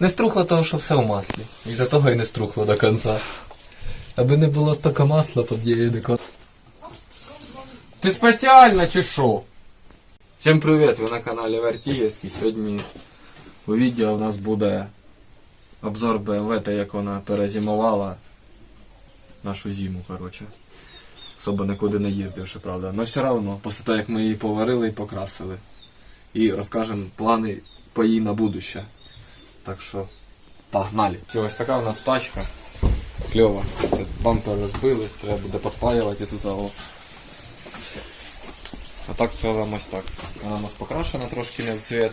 Не струхло того, що все в маслі. І за того і не струхло до кінця. Аби не було стільки масла під яєдиком. Ти спеціально чи що? Всім привіт, ви на каналі Вертігівський. Сьогодні у відео у нас буде обзор BMW, те як вона перезимувала нашу зиму, коротше. Особо нікуди не їздивши, правда. Но все одно, після того, як ми її поварили і покрасили. І розкажемо плани по їй на будуще. Так що погнали. Все, ось така у нас тачка. Кльова. Це Бампер розбили, треба буде підпаювати і тут о. Все. А так в цілому ось так. Вона у нас покрашена трошки не в цвет.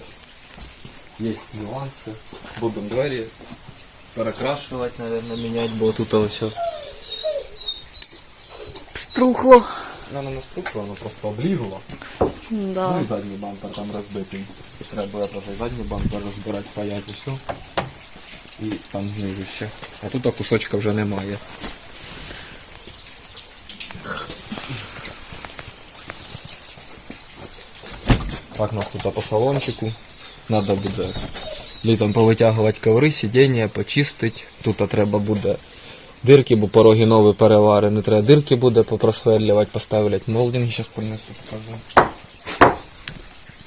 Є нюанси. Будемо двері перекрашувати, наверное, міняти, бо тут все. Струхло. Вона не стукла, воно просто облізло. Да. Ну і задній бампер там розбитий. Треба теж задній бампер розбирати, паяти все. І там знизу ще. А тут кусочка вже немає. Так, нас тут по салончику. Надо буде літом повитягувати коври, сидіння, почистити. Тут треба буде дирки, бо пороги нові перевари. Не треба дирки буде попросверлювати, поставлять молдинги, зараз принесу, покажу.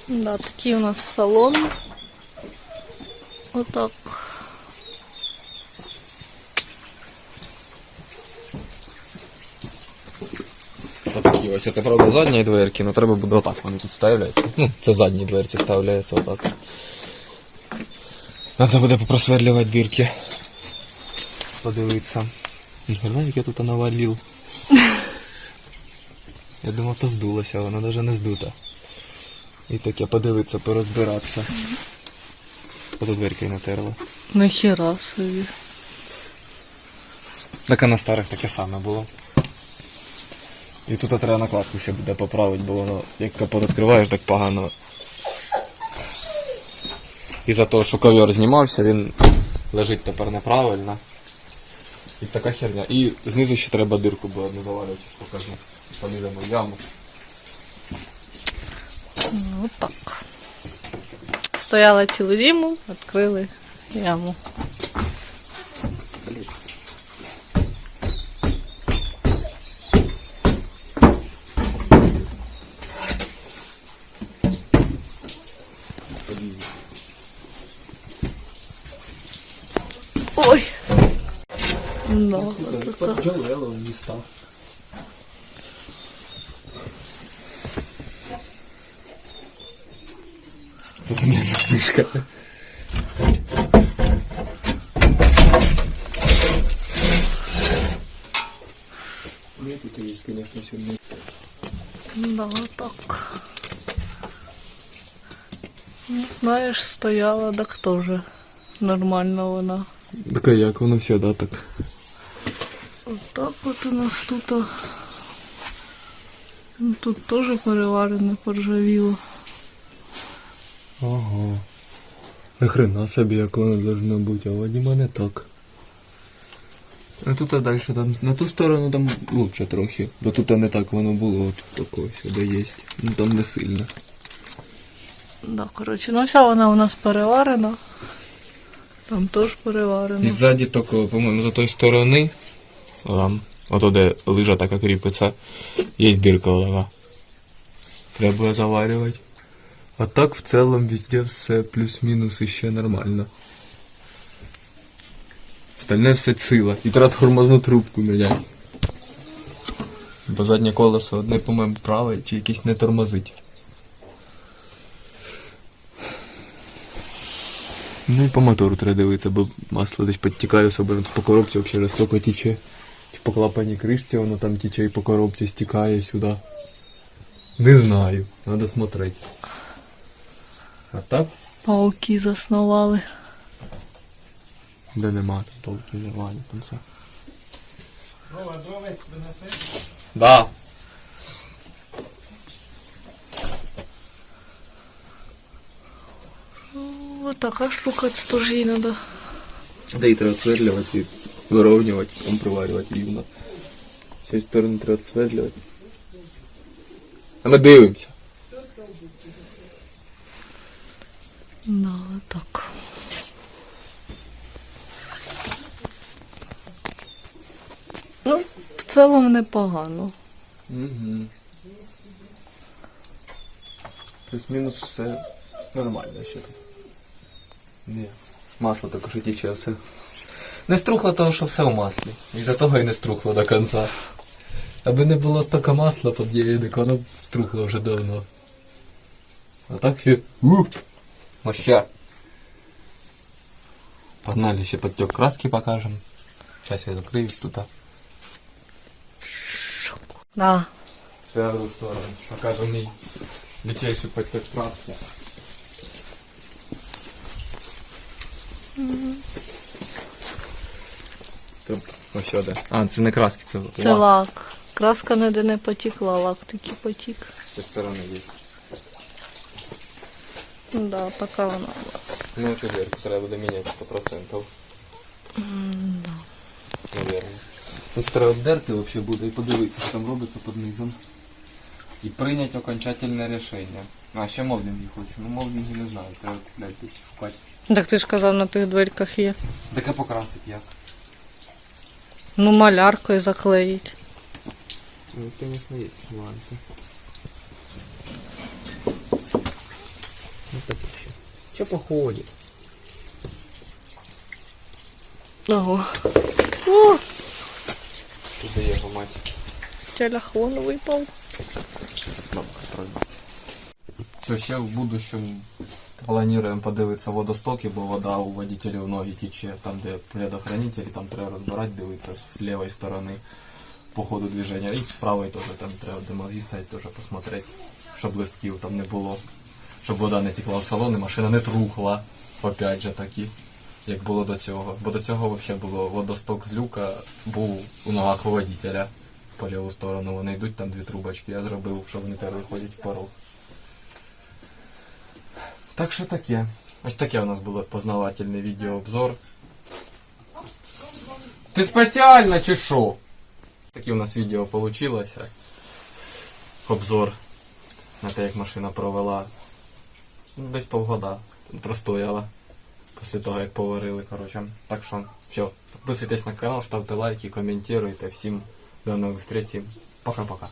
Да, такий у нас салон. Отак. Отакі ось. Це правда задні дверки, але треба буде отак вони тут ставляться. Ну, це задні дверці ставляються отак. Треба буде попросверлювати дирки. Подивитися. Ніхрена, як я тут навалив. Я думав, то здулося, воно навіть не здута. І таке подивитися, порозбиратися. Ото дверки натерла. Нахера собі. Так а на старих таке саме було. І тут треба накладку ще буде поправити, бо воно як капот відкриваєш, так погано. І за того, що ковер знімався, він лежить тепер неправильно. І така херня. І знизу ще треба дирку буде одну завалювати, зараз покажу. Поліземо в яму. Ну, Отак. Стояла цілу зиму, відкрили яму. Ой. Да, вот это. Джолело в містах. Мене книжка. Нет, тут есть, конечно, все. Да, вот так. Ну, знаєш, стояла, так теж нормально вона. Так а як воно все, да, так? От у нас тут. а. Ну, Тут теж переварене поржавіло. Ага. Нахрена собі, як воно должно бути, а Вадима не так. А тут а далі там, на ту сторону там лучше трохи. Бо тут не так воно було, тут таке сюди є. Ну там не сильно. Да, коротше, ну вся вона у нас переварена. Там теж переварено. І ззаді такого, по-моєму, з тої сторони, там, ото де лижа така кріпиться, є дирка лава. Треба заварювати. А так в цілому везде все плюс-мінус іще нормально. Остальне все ціло. І треба тормозну трубку міняти. Бо заднє колесо одне, по-моєму, праве чи якесь не тормозить. Ну і по мотору треба дивитися, бо масло десь підтікає, особливо по коробці взагалі розтока тіче. Чи по клапаній кришці воно там тіче і по коробці стікає сюди. Не знаю, треба смотреть. А так, Пауки заснували. де нема там толки нормально, там все. Да. Ось така штука, це теж їй треба. Да і треба сверлювати, вирівнювати, потім приварювати рівно. З цієї сторони треба сверлювати. А ми дивимося. Да, так. Ну, в цілому непогано. Угу. Плюс-мінус все нормально ще тут. Ні. Масло також тіче все. Не струхло того, що все в маслі. І за того і не струхло до кінця. Аби не було стільки масла під яєдик, воно струхло вже давно. А так ще. Уп! Моща. Погнали, ще подтек краски покажем. Сейчас я закрыюсь тут. Да. Первую сторону. Покажем мій лютейший подтек краски. Тут ось сюди. А, це не краски, це, Це лак. Краска ніде не потекла, лак таки потік. З цієї сторони є. Да, така вона. Ну, дверку треба буде міняти 100%. Тут треба обдерти вообще буде і подивитися, що там робиться під низом. І прийняти окончательне рішення. А ще мовлінги хочу. Ну мовлінги не знаю, треба купляти десь шукати. Так ти ж казав, на тих дверках є. Таке покрасить як. Ну, маляркою заклеїть. Ну, конечно, есть нюансы. Ну, так еще. Че походит? Ого. О, Куда его мать? телефон випав. Пройде. Все, ще в будущем плануємо подивитися водостоки, бо вода у водителів ноги тече, там де предохранителі, там треба розбирати, дивитися з лівої сторони по ходу движення. І з правої теж там треба де мозги ставити, теж посмотреть, щоб листків там не було. Щоб вода не текла в салон і машина не трухла. Опять же таки, як було до цього. Бо до цього взагалі було водосток з люка був у ногах у водителя. По ліву сторону вони йдуть, там дві трубочки. Я зробив, щоб вони тепер виходять в порог. Так що таке. Ось таке у нас було познавательне відеообзор. Ти спеціально чи що? Таке у нас відео вийшло. Обзор на те, як машина провела. Десь полгода простояла. Після того, як поварили, коротше. Так що, все. Підписуйтесь на канал, ставте лайки, коментуйте. Всім до нових зустрічей. Пока-пока.